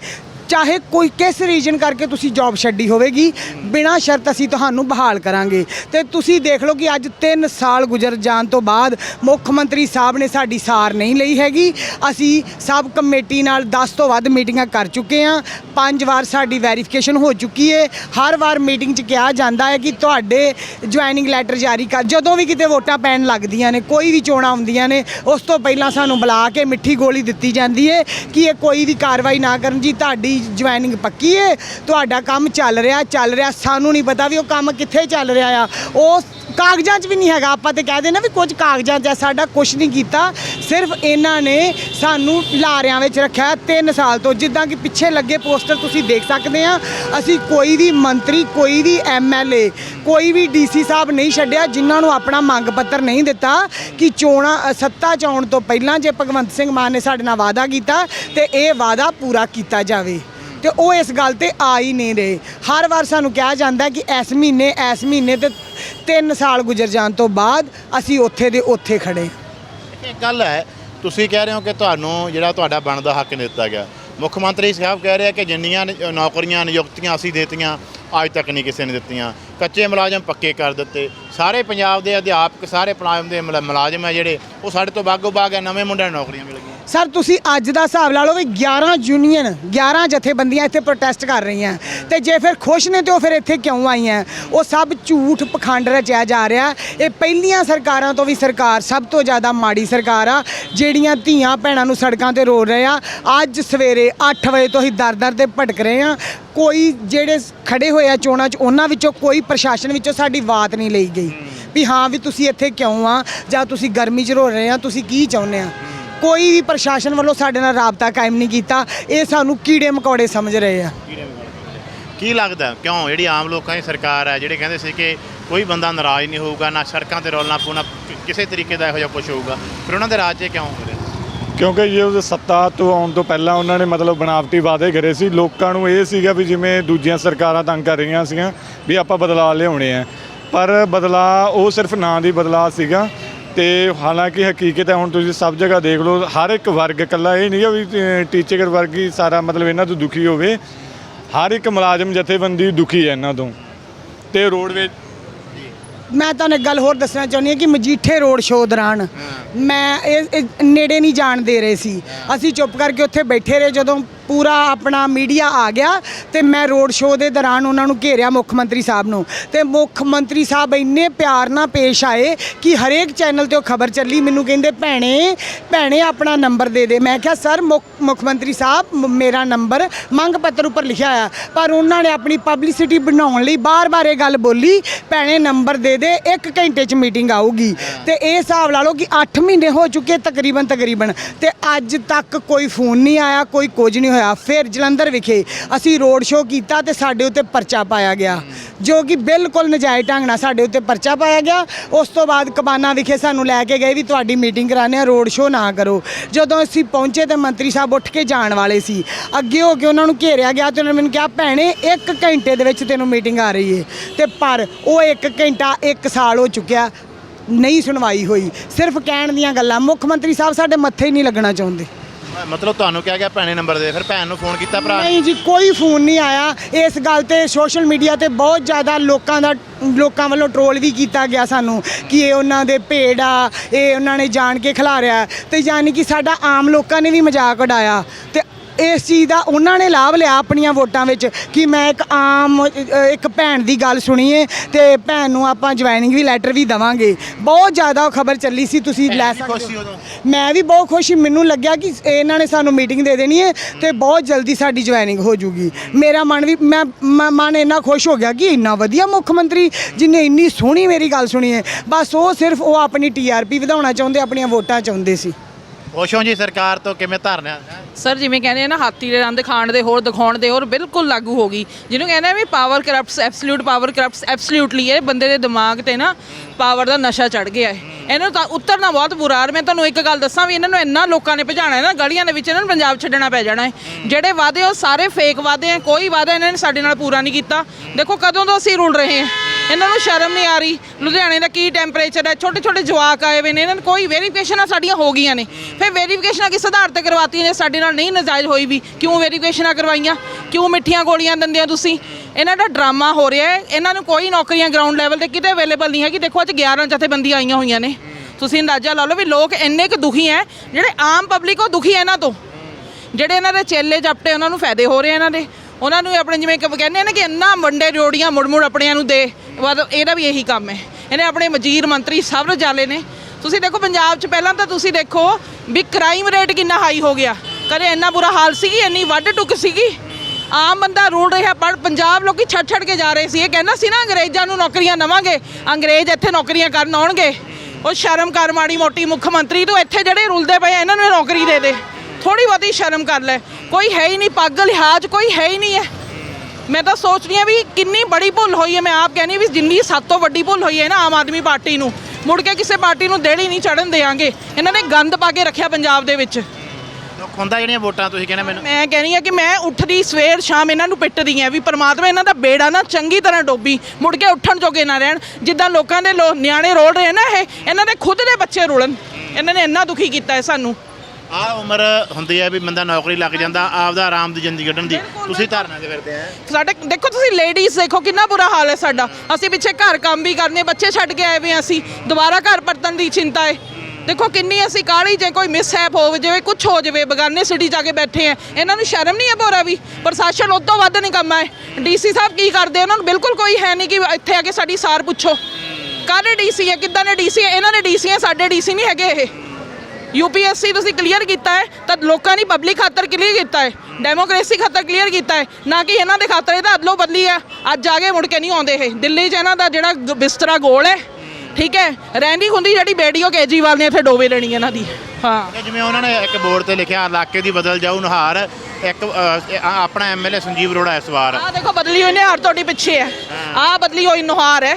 ਚਾਹੇ ਕੋਈ ਕਿਸ ਰੀਜਨ ਕਰਕੇ ਤੁਸੀਂ ਜੌਬ ਛੱਡੀ ਹੋਵੇਗੀ, ਬਿਨਾਂ ਸ਼ਰਤ ਅਸੀਂ ਤੁਹਾਨੂੰ ਬਹਾਲ ਕਰਾਂਗੇ। ਤੇ ਤੁਸੀਂ ਦੇਖ ਲਓ ਕਿ ਅੱਜ 3 ਸਾਲ ਗੁਜ਼ਰ ਜਾਣ ਤੋਂ ਬਾਅਦ ਮੁੱਖ ਮੰਤਰੀ ਸਾਹਿਬ ਨੇ ਸਾਡੀ ਸਾਰ ਨਹੀਂ ਲਈ ਹੈਗੀ। ਅਸੀਂ ਸਬ ਕਮੇਟੀ ਨਾਲ 10 ਤੋਂ ਵੱਧ ਮੀਟਿੰਗਾਂ ਕਰ ਚੁੱਕੇ ਹਾਂ। ਪੰਜ ਵਾਰ ਸਾਡੀ ਵੈਰੀਫਿਕੇਸ਼ਨ ਹੋ ਚੁੱਕੀ ਹੈ ਹਰ ਵਾਰ ਮੀਟਿੰਗ 'ਚ ਕਿਹਾ ਜਾਂਦਾ ਹੈ ਕਿ ਤੁਹਾਡੇ ਜੁਆਇਨਿੰਗ ਲੈਟਰ ਜਾਰੀ ਕਰ, ਜਦੋਂ ਵੀ ਕਿਤੇ ਵੋਟਾਂ ਪੈਣ ਲੱਗਦੀਆਂ ਨੇ, ਕੋਈ ਵੀ ਚੋਣਾਂ ਆਉਂਦੀਆਂ ਨੇ, ਉਸ ਤੋਂ ਪਹਿਲਾਂ ਸਾਨੂੰ ਬੁਲਾ ਕੇ ਮਿੱਠੀ ਗੋਲੀ ਦਿੱਤੀ ਜਾਂਦੀ ਹੈ ਕਿ ਇਹ ਕੋਈ ਵੀ ਕਾਰਵਾਈ ਨਾ ਕਰਨ। ਜੀ, ਤੁਹਾਡੀ ਜੁਆਇਨਿੰਗ ਪੱਕੀ ਏ? ਤੁਹਾਡਾ ਕੰਮ ਚੱਲ ਰਿਹਾ ਚੱਲ ਰਿਹਾ, ਸਾਨੂੰ ਨਹੀਂ ਪਤਾ ਵੀ ਉਹ ਕੰਮ ਕਿੱਥੇ ਚੱਲ ਰਿਹਾ ਆ। ਉਹ ਕਾਗਜ਼ਾਂ 'ਚ ਵੀ ਨਹੀਂ ਹੈਗਾ। ਆਪਾਂ ਤੇ ਕਹਿ ਦੇਣਾ ਵੀ ਕੁਝ ਕਾਗਜ਼ਾਂ 'ਚ ਹੈ, ਸਾਡਾ ਕੁਝ ਨਹੀਂ ਕੀਤਾ। ਸਿਰਫ ਇਹਨਾਂ ਨੇ ਸਾਨੂੰ ਲਾਰਿਆਂ ਵਿੱਚ ਰੱਖਿਆ ਤਿੰਨ ਸਾਲ ਤੋਂ। ਜਿੱਦਾਂ ਕਿ ਪਿੱਛੇ ਲੱਗੇ ਪੋਸਟਰ ਤੁਸੀਂ ਦੇਖ ਸਕਦੇ ਆ। ਅਸੀਂ ਕੋਈ ਵੀ ਮੰਤਰੀ ਕੋਈ ਵੀ ਐਮਐਲਏ ਕੋਈ ਵੀ ਡੀਸੀ ਸਾਹਿਬ ਨਹੀਂ ਛੱਡਿਆ ਜਿਨ੍ਹਾਂ ਨੂੰ ਆਪਣਾ ਮੰਗ ਪੱਤਰ ਨਹੀਂ ਦਿੱਤਾ ਕਿ ਚੋਣਾਂ ਅ, ਸੱਤਾ 'ਚ ਆਉਣ ਤੋਂ ਪਹਿਲਾਂ ਜੇ ਭਗਵੰਤ ਸਿੰਘ ਮਾਨ ਨੇ ਸਾਡੇ ਨਾਲ ਵਾਅਦਾ ਕੀਤਾ ਤੇ ਇਹ ਵਾਅਦਾ ਪੂਰਾ ਕੀਤਾ ਜਾਵੇ। ਤੇ ਉਹ ਇਸ ਗੱਲ ਤੇ ਆ ਹੀ ਨਹੀਂ ਰਹੇ। ਹਰ ਵਾਰ ਸਾਨੂੰ ਕਿਹਾ ਜਾਂਦਾ ਕਿ ਇਸ ਮਹੀਨੇ ਇਸ ਮਹੀਨੇ ਤੇ 3 ਸਾਲ ਗੁਜ਼ਰ ਜਾਣ ਤੋਂ ਬਾਅਦ ਅਸੀਂ ਉੱਥੇ ਦੇ ਉੱਥੇ ਖੜੇ ਇੱਕ ਗੱਲ ਹੈ, ਤੁਸੀਂ ਕਹਿ ਰਹੇ ਹੋ ਕਿ ਤੁਹਾਨੂੰ ਜਿਹੜਾ ਤੁਹਾਡਾ ਬਣਦਾ ਹੱਕ ਨਹੀਂ ਦਿੱਤਾ ਗਿਆ। ਮੁੱਖ ਮੰਤਰੀ ਸਾਹਿਬ ਕਹਿ ਰਿਹਾ ਕਿ ਜਿੰਨੀਆਂ ਨੌਕਰੀਆਂ, ਨਿਯੁਕਤੀਆਂ ਅਸੀਂ ਦਿੱਤੀਆਂ, ਅੱਜ ਤੱਕ ਨਹੀਂ ਕਿਸੇ ਨੇ ਦਿੱਤੀਆਂ। ਕੱਚੇ ਮੁਲਾਜ਼ਮ ਪੱਕੇ ਕਰ ਦਿੱਤੇ। ਸਾਰੇ ਪੰਜਾਬ ਦੇ ਅਧਿਆਪਕ, ਸਾਰੇ ਪੰਜਾਬ ਦੇ ਮੁਲਾ- ਮੁਲਾਜ਼ਮ ਹੈ ਜਿਹੜੇ, ਉਹ ਸਾਡੇ ਤੋਂ ਬਾਗੋ ਬਾਗ ਹੈ, ਨਵੇਂ ਮੁੰਡਿਆਂ ਨੂੰ ਨੌਕਰੀਆਂ ਮਿਲ ਗਈਆਂ। ਸਰ, ਤੁਸੀਂ ਅੱਜ ਦਾ ਹਿਸਾਬ ਲਾ ਲਓ ਵੀ 11 ਯੂਨੀਅਨ 11 ਜਥੇਬੰਦੀਆਂ ਇੱਥੇ ਪ੍ਰੋਟੈਸਟ ਕਰ ਰਹੀਆਂ। ਤੇ ਜੇ ਫਿਰ ਖੁਸ਼ ਨੇ ਤੇ ਉਹ ਫਿਰ ਇੱਥੇ ਕਿਉਂ ਆਈਆਂ? ਉਹ ਸਭ ਝੂਠ ਪਖੰਡ ਰਚਿਆ ਜਾ ਰਿਹਾ। ਇਹ ਪਹਿਲੀਆਂ ਸਰਕਾਰਾਂ ਤੋਂ ਵੀ ਸਰਕਾਰ, ਸਭ ਤੋਂ ਜ਼ਿਆਦਾ ਮਾੜੀ ਸਰਕਾਰ ਆ, ਜਿਹੜੀਆਂ ਧੀਆਂ ਭੈਣਾਂ ਨੂੰ ਸੜਕਾਂ ਤੇ ਰੋਲ ਰਹੇ ਆ। ਅੱਜ ਸਵੇਰੇ 8 ਵਜੇ ਤੋਂ ਹੀ ਦਰ-ਦਰ ਤੇ ਭਟਕ ਰਹੇ ਆ। ਕੋਈ ਜਿਹੜੇ ਖੜੇ ਹੋਏ ਆ ਚੋਣਾਂ 'ਚ, ਉਹਨਾਂ ਵਿੱਚੋਂ ਕੋਈ ਪ੍ਰਸ਼ਾਸਨ ਵਿੱਚੋਂ ਸਾਡੀ ਬਾਤ ਨਹੀਂ ਲਈ ਗਈ। ਵੀ ਹਾਂ ਵੀ ਤੁਸੀਂ ਇੱਥੇ ਕਿਉਂ ਆ? ਜਾਂ ਤੁਸੀਂ ਗਰਮੀ 'ਚ ਰੋ ਰਹੇ ਆ? ਤੁਸੀਂ ਕੀ ਚਾਹੁੰਦੇ ਆ? ਕੋਈ ਵੀ ਪ੍ਰਸ਼ਾਸਨ ਵੱਲੋਂ ਸਾਡੇ ਨਾਲ ਰਾਬਤਾ ਕਾਇਮ ਨਹੀਂ ਕੀਤਾ। ਇਹ ਸਾਨੂੰ ਕੀੜੇ ਮਕੌੜੇ ਸਮਝ ਰਹੇ ਆ। ਕੀ ਲੱਗਦਾ ਕਿਉਂ? ਜਿਹੜੀ ਆਮ ਲੋਕਾਂ ਦੀ ਸਰਕਾਰ ਹੈ ਜਿਹੜੇ ਕਹਿੰਦੇ ਸੀ ਕਿ ਕੋਈ ਬੰਦਾ ਨਾਰਾਜ਼ ਨਹੀਂ ਹੋਊਗਾ ਨਾ ਸੜਕਾਂ ਤੇ ਰੋਲਣਾ ਪੂਣਾ ਕਿਸੇ ਤਰੀਕੇ ਦਾ ਇਹੋ ਜਿਹਾ ਕੁਝ ਹੋਊਗਾ। ਫਿਰ ਉਹਨਾਂ ਦੇ ਰਾਜ 'ਚ ਕਿਉਂ ਹੋ ਰਿਹਾ? ਕਿਉਂਕਿ ਜੇ ਉਹ ਸੱਤਾ ਤੋਂ ਆਉਣ ਤੋਂ ਪਹਿਲਾਂ ਉਹਨਾਂ ਨੇ ਮਤਲਬ ਬਣਾਵਟੀ ਵਾਅਦੇ ਕਰੇ ਸੀ। ਲੋਕਾਂ ਨੂੰ ਇਹ ਸੀਗਾ ਵੀ ਜਿਵੇਂ ਦੂਜੀਆਂ ਸਰਕਾਰਾਂ ਤੰਗ ਕਰ ਰਹੀਆਂ ਸੀਗੀਆਂ ਵੀ ਆਪਾਂ ਬਦਲਾਅ ਲਿਆਉਣੇ ਆ। ਪਰ ਬਦਲਾਅ ਉਹ ਸਿਰਫ ਨਾਂ ਦੀ ਬਦਲਾਅ ਸੀਗਾ। ਤੇ ਹਾਲਾਂਕਿ ਹਕੀਕਤ ਹੈ ਹੁਣ ਤੁਸੀਂ ਸਭ ਜਗ੍ਹਾ ਦੇਖ ਲਓ ਹਰ ਇੱਕ ਵਰਗ ਇਕੱਲਾ ਇਹ ਨਹੀਂ ਵੀ ਅ, ਟੀਚਰ ਵਰਗ ਹੀ ਸਾਰਾ ਮਤਲਬ ਇਹਨਾਂ ਤੋਂ ਦੁਖੀ ਹੋਵੇ। ਹਰ ਇੱਕ ਮੁਲਾਜ਼ਮ ਜਥੇਬੰਦੀ ਦੁਖੀ ਹੈ ਇਹਨਾਂ ਤੋਂ। ਤੇ ਰੋਡਵੇਜ ਮੈਂ ਤੁਹਾਨੂੰ ਇੱਕ ਗੱਲ ਹੋਰ ਦੱਸਣਾ ਚਾਹੁੰਦੀ ਹਾਂ ਕਿ ਮਜੀਠੇ ਰੋਡ ਸ਼ੋਅ ਦੌਰਾਨ ਮੈਂ ਇਹ ਇਹ ਨੇੜੇ ਨਹੀਂ ਜਾਣ ਦੇ ਰਹੇ ਸੀ। ਅਸੀਂ ਚੁੱਪ ਕਰਕੇ ਉੱਥੇ ਬੈਠੇ ਰਹੇ ਜਦੋਂ ਪੂਰਾ ਆਪਣਾ ਮੀਡੀਆ ਆ ਗਿਆ ਤੇ ਮੈਂ ਰੋਡ ਸ਼ੋਅ ਦੇ ਦੌਰਾਨ ਉਹਨਾਂ ਨੂੰ ਘੇਰਿਆ ਮੁੱਖ ਮੰਤਰੀ ਸਾਹਿਬ ਨੂੰ। ਤੇ ਮੁੱਖ ਮੰਤਰੀ ਸਾਹਿਬ ਇੰਨੇ ਪਿਆਰ ਨਾਲ ਪੇਸ਼ ਆਏ ਕਿ ਹਰੇਕ ਚੈਨਲ ਤੇ ਉਹ ਖਬਰ ਚੱਲੀ, ਮੈਨੂੰ ਕਹਿੰਦੇ, ਭੈਣੇ ਭੈਣੇ, ਆਪਣਾ ਨੰਬਰ ਦੇ ਦੇ। ਮੈਂ ਕਿਹਾ, ਸਰ, ਮੁੱਖ ਮੁੱਖ ਮੰਤਰੀ ਸਾਹਿਬ ਮੇਰਾ ਨੰਬਰ ਮੰਗ ਪੱਤਰ ਉੱਪਰ ਲਿਖਿਆ ਆ। ਪਰ ਉਹਨਾਂ ਨੇ ਆਪਣੀ ਪਬਲਿਸਿਟੀ ਬਣਾਉਣ ਲਈ ਬਾਰ-ਬਾਰ ਇਹ ਗੱਲ ਬੋਲੀ, ਭੈਣੇ, ਨੰਬਰ ਦੇ ਦੇ 1 ਘੰਟੇ 'ਚ ਮੀਟਿੰਗ ਆਊਗੀ। ਤੇ ਇਹ ਹਿਸਾਬ ਲਾ ਲਓ ਕਿ 8 ਮਹੀਨੇ ਹੋ ਚੁੱਕੇ ਤਕਰੀਬਨ ਤਕਰੀਬਨ ਤੇ ਅੱਜ ਤੱਕ ਕੋਈ ਫੋਨ ਨਹੀਂ ਆਇਆ, ਕੋਈ ਕੁਝ ਨਹੀਂ ਹੋਇਆ। ਫਿਰ ਜਲੰਧਰ ਵਿਖੇ ਅਸੀਂ ਰੋਡ ਸ਼ੋਅ ਕੀਤਾ ਤੇ ਸਾਡੇ ਉੱਤੇ ਪਰਚਾ ਪਾਇਆ ਗਿਆ, ਜੋ ਕਿ ਬਿਲਕੁਲ ਨਜਾਇਜ਼ ਢੰਗ ਨਾਲ ਸਾਡੇ ਉੱਤੇ ਪਰਚਾ ਪਾਇਆ ਗਿਆ। ਉਸ ਤੋਂ ਬਾਅਦ ਕਬਾਨਾ ਵਿਖੇ ਸਾਨੂੰ ਲੈ ਕੇ ਗਏ ਵੀ ਤੁਹਾਡੀ ਮੀਟਿੰਗ ਕਰਾਣੇ ਆ ਰੋਡ ਸ਼ੋਅ ਨਾ ਕਰੋ। ਜਦੋਂ ਅਸੀਂ ਪਹੁੰਚੇ ਤੇ ਮੰਤਰੀ ਸਾਹਿਬ ਉੱਠ ਕੇ ਜਾਣ ਵਾਲੇ ਸੀ, ਅੱਗੇ ਹੋ ਕੇ ਉਹਨਾਂ ਨੂੰ ਘੇਰਿਆ ਗਿਆ ਤੇ ਉਹਨਾਂ ਨੇ ਮੈਨੂੰ ਕਿਹਾ, ਭੈਣੇ 1 ਘੰਟੇ ਦੇ ਵਿੱਚ ਤੈਨੂੰ ਮੀਟਿੰਗ ਆ ਰਹੀ ਏ। ਤੇ ਪਰ ਉਹ 1 ਘੰਟਾ 1 ਸਾਲ ਹੋ ਚੁੱਕਿਆ ਨਹੀਂ ਸੁਣਵਾਈ ਹੋਈ। ਸਿਰਫ ਕਹਿਣ ਦੀਆਂ ਗੱਲਾਂ, ਮੁੱਖ ਮੰਤਰੀ ਸਾਹਿਬ ਸਾਡੇ ਮੱਥੇ ਹੀ ਨਹੀਂ ਲੱਗਣਾ ਚਾਹੁੰਦੇ। ਮਤਲਬ ਤੁਹਾਨੂੰ ਕਿਹਾ ਗਿਆ ਭੈਣੇ ਨੰਬਰ ਦੇ, ਫਿਰ ਭੈਣ ਨੂੰ ਫੋਨ ਕੀਤਾ ਭਰਾ? ਨੇ? ਨਹੀਂ ਜੀ, ਕੋਈ ਫੋਨ ਨਹੀਂ ਆਇਆ। ਇਸ ਗੱਲ ਤੇ ਸੋਸ਼ਲ ਮੀਡੀਆ ਤੇ ਬਹੁਤ ਜ਼ਿਆਦਾ ਲੋਕਾਂ ਦਾ ਲੋਕਾਂ ਵੱਲੋਂ ਟਰੋਲ ਵੀ ਕੀਤਾ ਗਿਆ ਸਾਨੂੰ ਕਿ ਇਹ ਉਹਨਾਂ ਦੇ ਭੇੜ ਆ, ਇਹ ਉਹਨਾਂ ਨੇ ਜਾਣ ਕੇ ਖਿਲਾਰਿਆ ਤੇ ਯਾਨੀ ਕਿ ਸਾਡਾ ਆਮ ਲੋਕਾਂ ਨੇ ਵੀ ਮਜ਼ਾਕ ਉਡਾਇਆ। ਤੇ ਇਸ ਚੀਜ਼ ਦਾ ਉਹਨਾਂ ਨੇ ਲਾਭ ਲਿਆ ਆਪਣੀਆਂ ਵੋਟਾਂ ਵਿੱਚ ਕਿ ਮੈਂ ਇੱਕ ਆਮ ਅ, ਇੱਕ ਭੈਣ ਦੀ ਗੱਲ ਸੁਣੀਏ ਤੇ ਭੈਣ ਨੂੰ ਆਪਾਂ ਜੁਆਇਨਿੰਗ ਵੀ ਲੈਟਰ ਵੀ ਦਵਾਂਗੇ। ਬਹੁਤ ਜ਼ਿਆਦਾ ਖਬਰ ਚੱਲੀ ਸੀ ਤੁਸੀਂ ਲੈ ਭੈਣ ਵੀ ਖੁਸ਼ ਸੀ ਸਕਦੇ ਉਦੋਂ? ਹੋ ਮੈਂ ਵੀ ਬਹੁਤ ਖੁਸ਼ ਸੀ ਮੈਨੂੰ ਲੱਗਿਆ ਕਿ ਇਹਨਾਂ ਨੇ ਸਾਨੂੰ ਮੀਟਿੰਗ ਦੇ ਦੇਣੀ ਹੈ ਤੇ ਬਹੁਤ ਜਲਦੀ ਸਾਡੀ ਜੁਆਇਨਿੰਗ ਹੋ ਜੂਗੀ। ਮੇਰਾ ਮਨ ਵੀ ਮੈਂ ਮ- ਮਨ ਇੰਨਾ ਖੁਸ਼ ਹੋ ਗਿਆ ਕਿ ਇੰਨਾ ਵਧੀਆ ਮੁੱਖ ਮੰਤਰੀ ਜਿਨੇ ਇੰਨੀ ਸੋਹਣੀ ਮੇਰੀ ਗੱਲ ਸੁਣੀ ਹੈ। ਬਸ ਉਹ ਸਿਰਫ ਉਹ ਆਪਣੀ ਟੀਆਰਪੀ ਵਧਾਉਣਾ ਚਾਹੁੰਦੇ ਆਪਣੀਆਂ ਵੋਟਾਂ ਚਾਹੁੰਦੇ ਸੀ। ਖੁਸ਼ ਹੋ ਜੀ ਸਰਕਾਰ ਤੋਂ ਕਿਵੇਂ ਧਰਨਾ? ਸਰ, ਜਿਵੇਂ ਕਹਿੰਦੇ ਆ ਨਾ, ਹਾਥੀ ਦੇ ਦੰਦ ਖਾਣ ਦੇ ਹੋਰ, ਦਿਖਾਉਣ ਦੇ ਹੋਰ ਬਿਲਕੁਲ ਲਾਗੂ ਹੋ ਗਈ। ਜਿਹਨੂੰ ਕਹਿੰਦੇ ਆ ਵੀ power corrupts absolute power corrupts absolutely ਇਹ ਬੰਦੇ ਦੇ ਦਿਮਾਗ ਤੇ ਨਾ ਪਾਵਰ ਦਾ ਨਸ਼ਾ ਚੜ ਗਿਆ ਹੈ। ਇਹਨਾਂ ਤਾਂ ਉਤਰਨਾ ਬਹੁਤ ਬੁਰਾ ਹੈ। ਮੈਂ ਤੁਹਾਨੂੰ ਇੱਕ ਗੱਲ ਦੱਸਾਂ ਵੀ ਇਹਨਾਂ ਨੂੰ ਇੰਨਾ ਲੋਕਾਂ ਨੇ ਭਜਾਣਾ ਹੈ ਨਾ, ਗਲੀਆਂ ਦੇ ਵਿੱਚ ਇਹਨਾਂ ਨੂੰ ਪੰਜਾਬ ਛੱਡਣਾ ਪੈ ਜਾਣਾ ਹੈ। ਜਿਹੜੇ ਵਾਅਦੇ ਉਹ ਸਾਰੇ ਫੇਕ ਵਾਅਦੇ ਆ, ਕੋਈ ਵਾਅਦਾ ਇਹਨਾਂ ਨੇ ਸਾਡੇ ਨਾਲ ਪੂਰਾ ਨਹੀਂ ਕੀਤਾ। ਦੇਖੋ ਕਦੋਂ ਤੋਂ ਅਸੀਂ ਰੁਲ ਰਹੇ ਹਾਂ। ਇਹਨਾਂ ਨੂੰ ਸ਼ਰਮ ਨਹੀਂ ਆ ਰਹੀ। ਲੁਧਿਆਣੇ ਦਾ ਕੀ ਟੈਂਪਰੇਚਰ ਹੈ? ਛੋਟੇ ਛੋਟੇ ਜਵਾਕ ਆਏ ਹੋਏ ਨੇ, ਇਹਨਾਂ ਨੂੰ ਕੋਈ ਵੈਰੀਫਿਕੇਸ਼ਨਾਂ ਸਾਡੀਆਂ ਹੋ ਗਈਆਂ ਨੇ। ਫਿਰ ਵੈਰੀਫਿਕੇਸ਼ਨਾਂ ਕਿਸ ਆਧਾਰ ਤੇ ਕਰਵਾਤੀਆਂ ਨੇ? ਸਾਡੇ ਨਾਲ ਨਹੀਂ ਨਜਾਇਜ਼ ਹੋਈ ਵੀ। ਕਿਉਂ ਵੈਰੀਫਿਕੇਸ਼ਨਾਂ ਕਰਵਾਈਆਂ? ਕਿਉਂ ਮਿੱਠੀਆਂ ਗੋਲੀਆਂ ਦਿੰਦੇ ਆ ਤੁਸੀਂ? ਇਹਨਾਂ ਦਾ ਡਰਾਮਾ ਹੋ ਰਿਹਾ ਹੈ। ਇਹਨਾਂ ਨੂੰ ਕੋਈ ਨੌਕਰੀਆਂ ਗਰਾਊਂਡ ਲੈਵਲ ਤੇ ਕਿਤੇ ਅਵੇਲੇਬਲ ਨਹੀਂ ਹੈਗੀ। ਦੇਖੋ, ਅੱਜ 11 ਜਥੇਬੰਦੀਆਂ ਆਈਆਂ ਹੋਈਆਂ ਨੇ। ਤੁਸੀਂ ਅੰਦਾਜ਼ਾ ਲਾ ਲਓ ਵੀ ਲੋਕ ਇੰਨੇ ਕੁ ਦੁਖੀ ਹੈ, ਜਿਹੜੇ ਆਮ ਪਬਲਿਕ ਉਹ ਦੁਖੀ ਹੈ ਇਹਨਾਂ ਤੋਂ। ਜਿਹੜੇ ਇਹਨਾਂ ਦੇ ਚੇਲੇ ਜਪਟੇ ਉਹਨਾਂ ਨੂੰ ਫਾਇਦੇ ਹੋ ਰਹੇ ਆ ਇਹਨਾਂ ਦੇ। ਉਹਨਾਂ ਨੂੰ ਆਪਣੇ ਜਿਵੇਂ ਕਿ ਕਹਿੰਦੇ ਆ ਨਾ ਕਿ ਇੰਨਾ ਵੰਡੇ ਰੋੜੀਆਂ ਮੁੜ ਮੁੜ ਆਪਣਿਆਂ ਨੂੰ ਦੇ। ਮਤਲਬ ਇਹਦਾ ਵੀ ਇਹੀ ਕੰਮ ਹੈ। ਇਹਨੇ ਆਪਣੇ ਵਜ਼ੀਰ ਮੰਤਰੀ ਸਭ ਰਜਾਲੇ ਨੇ। ਤੁਸੀਂ ਦੇਖੋ ਪੰਜਾਬ 'ਚ ਪਹਿਲਾਂ ਤਾਂ ਤੁਸੀਂ ਦੇਖੋ ਵੀ ਕ੍ਰਾਈਮ ਰੇਟ ਕਿੰਨਾ ਹਾਈ ਹੋ ਗਿਆ। ਕਦੇ ਇੰਨਾ ਬੁਰਾ ਹਾਲ ਸੀਗੀ, ਇੰਨੀ ਵੱਢ ਟੁੱਕ ਸੀਗੀ। ਆਮ ਬੰਦਾ ਰੂਲ ਰਿਹਾ, ਪਰ ਪੰਜਾਬ ਲੋਕੀ ਛੱਡ ਛੱਡ ਕੇ ਜਾ ਰਹੇ ਸੀ। ਇਹ ਕਹਿੰਦਾ ਸੀ ਨਾ, ਅੰਗਰੇਜ਼ਾਂ ਨੂੰ ਨੌਕਰੀਆਂ ਦਵਾਂਗੇ ਅੰਗਰੇਜ਼ ਇੱਥੇ ਨੌਕਰੀਆਂ ਕਰਨ ਆਉਣਗੇ। ਉਹ ਸ਼ਰਮ ਕਰ ਮਾੜੀ ਮੋਟੀ ਮੁੱਖ ਮੰਤਰੀ ਤੋਂ ਇੱਥੇ ਜਿਹੜੇ ਰੁਲਦੇ ਪਏ ਇਹਨਾਂ ਨੂੰ ਨੌਕਰੀ ਦੇ ਦੇ। ਥੋੜੀ ਬਹੁਤੀ ਸ਼ਰਮ ਕਰ ਲੈ। ਕੋਈ ਹੈ ਹੀ ਨਹੀਂ ਪੱਗ ਲਿਹਾਜ਼ ਕੋਈ ਹੈ ਹੀ ਨਹੀਂ ਹੈ। ਮੈਂ ਤਾਂ ਸੋਚ ਰਹੀ ਹਾਂ ਵੀ ਕਿੰਨੀ ਬੜੀ ਭੁੱਲ ਹੋਈ ਹੈ। ਮੈਂ ਆਪ ਕਹਿੰਦੀ ਵੀ ਜਿੰਨੀ ਸਭ ਤੋਂ ਵੱਡੀ ਭੁੱਲ ਹੋਈ ਹੈ ਨਾ ਆਮ ਆਦਮੀ ਪਾਰਟੀ ਨੂੰ। ਮੁੜ ਕੇ ਕਿਸੇ ਪਾਰਟੀ ਨੂੰ ਦੇੜੀ ਨਹੀਂ ਚੜਨ ਦੇਵਾਂਗੇ ਇਹਨਾਂ ਨੇ ਗੰਦ ਪਾ ਕੇ ਰੱਖਿਆ ਪੰਜਾਬ ਦੇ ਵਿੱਚ। ਦੁੱਖ ਹੁੰਦਾ ਜਿਹੜੀਆਂ ਵੋਟਾਂ ਤੁਸੀਂ ਕਹਿੰਦੇ ਮੈਨੂੰ। ਮੈਂ ਕਹਿੰਦੀ ਆ ਕਿ ਮੈਂ ਉੱਠਦੀ ਸਵੇਰ ਸ਼ਾਮ ਇਹਨਾਂ ਨੂੰ ਪਿੱਟਦੀ ਆ ਵੀ ਪ੍ਰਮਾਤਮਾ ਇਹਨਾਂ ਦਾ ਬੇੜਾ ਨਾ ਚੰਗੀ ਤਰ੍ਹਾਂ ਡੋਬੀ। ਮੁੜ ਕੇ ਉੱਠਣ ਜੋਗੇ ਨਾ ਰਹਿਣ। ਜਿੱਦਾਂ ਲੋਕਾਂ ਦੇ ਨਿਆਣੇ ਰੋਲ ਰਹੇ ਨਾ ਇਹ ਇਹਨਾਂ ਦੇ ਖੁਦ ਦੇ ਬੱਚੇ ਰੁਲਣ। ਇਹਨਾਂ ਨੇ ਇੰਨਾ ਦੁਖੀ ਕੀਤਾ ਹੈ ਸਾਨੂੰ। ਆ ਉਮਰ ਹੁੰਦੀ ਹੈ ਵੀ ਬੰਦਾ ਨੌਕਰੀ ਲੱਗ ਜਾਂਦਾ ਆਪਦਾ ਆਰਾਮ ਦੀ ਜ਼ਿੰਦਗੀ ਕੱਢਣ ਦੀ। ਤੁਸੀਂ ਧਰਨਾ ਤੇ ਫਿਰਦੇ ਆ। ਸਾਡੇ ਦੇਖੋ ਤੁਸੀਂ ਲੇਡੀਜ਼ ਦੇਖੋ ਕਿੰਨਾ ਬੁਰਾ ਹਾਲ ਹੈ ਸਾਡਾ। ਅਸੀਂ ਪਿੱਛੇ ਘਰ ਕੰਮ ਵੀ ਕਰਨੇ ਬੱਚੇ ਛੱਡ ਕੇ ਆਏ ਵੀ ਹਾਂ ਅਸੀਂ। ਦੁਬਾਰਾ ਘਰ ਪਰਤਣ ਦੀ ਚਿੰਤਾ ਹੈ। ਦੇਖੋ ਕਿੰਨੀ ਅਸੀਂ ਕਾਹਲੀ ਜੇ ਕੋਈ ਮਿਸਹੈਪ ਹੋ ਜਾਵੇ ਕੁਝ ਹੋ ਜਾਵੇ ਬਗਾਨੇ ਸਿਟੀ ਜਾ ਕੇ ਬੈਠੇ ਆ। ਇਹਨਾਂ ਨੂੰ ਸ਼ਰਮ ਨਹੀਂ ਹੈ ਭੋਰਾ ਵੀ? ਪ੍ਰਸ਼ਾਸਨ ਉਹ ਤੋਂ ਵੱਧ ਨਹੀਂ ਕੰਮ ਹੈ। ਡੀਸੀ ਸਾਹਿਬ ਕੀ ਕਰਦੇ ਉਹਨਾਂ ਨੂੰ ਬਿਲਕੁਲ ਕੋਈ ਹੈ ਨਹੀਂ ਕਿ ਇੱਥੇ ਆ ਕੇ ਸਾਡੀ ਸਾਰ ਪੁੱਛੋ। ਕਾਹਦੇ ਡੀਸੀ ਹੈ? ਕਿੱਦਾਂ ਦੇ ਡੀਸੀ ਹੈ? ਇਹਨਾਂ ਦੇ ਡੀਸੀ ਹੈ? ਸਾਡੇ ਡੀਸੀ ਨਹੀਂ ਹੈਗੇ ਇਹ। ਯੂਪੀਐਸਸੀ ਤੁਸੀਂ ਕਲੀਅਰ ਕੀਤਾ ਹੈ ਤਾਂ ਲੋਕਾਂ ਦੀ ਪਬਲਿਕ ਖਾਤਰ ਕਲੀਅਰ ਕੀਤਾ ਹੈ ਡੈਮੋਕ੍ਰੇਸੀ ਖਾਤਰ ਕਲੀਅਰ ਕੀਤਾ ਹੈ ਨਾ ਕਿ ਇਹਨਾਂ ਦੇ ਖਾਤਰ ਇਹ ਤਾਂ ਅਦਲੋ ਬਦਲੀ ਹੈ। ਅੱਜ ਆ ਕੇ ਮੁੜ ਕੇ ਨਹੀਂ ਆਉਂਦੇ ਇਹ। ਦਿੱਲੀ 'ਚ ਇਹਨਾਂ ਦਾ ਜਿਹੜਾ ਬਿਸਤਰਾ ਗੋਲ ਹੈ ਠੀਕ ਹੈ ਰਹਿੰਦੀ ਹੁੰਦੀ ਜਿਹੜੀ ਬੇੜੀਓ ਕੇਜੀਵਾਲ ਨੇ ਇੱਥੇ ਡੋਵੇ ਲੈਣੀ ਇਹਨਾਂ ਦੀ ਹਾਂ। ਜਿਵੇਂ ਉਹਨਾਂ ਨੇ ਇੱਕ ਬੋਰਡ ਤੇ ਲਿਖਿਆ ਇਲਾਕੇ ਦੀ ਬਦਲ ਜਾਊ ਨੁਹਾਰ ਇੱਕ ਆ ਆਪਣਾ ਐਮਐਲਏ ਸੰਜੀਵ ਅਰੋੜਾ ਇਸ ਵਾਰ। ਆਹ ਦੇਖੋ ਬਦਲੀ ਹੋਈ ਨਿਹਾਰ ਤੁਹਾਡੀ ਪਿੱਛੇ ਹੈ। ਆਹ ਬਦਲੀ ਹੋਈ ਨੁਹਾਰ ਹੈ।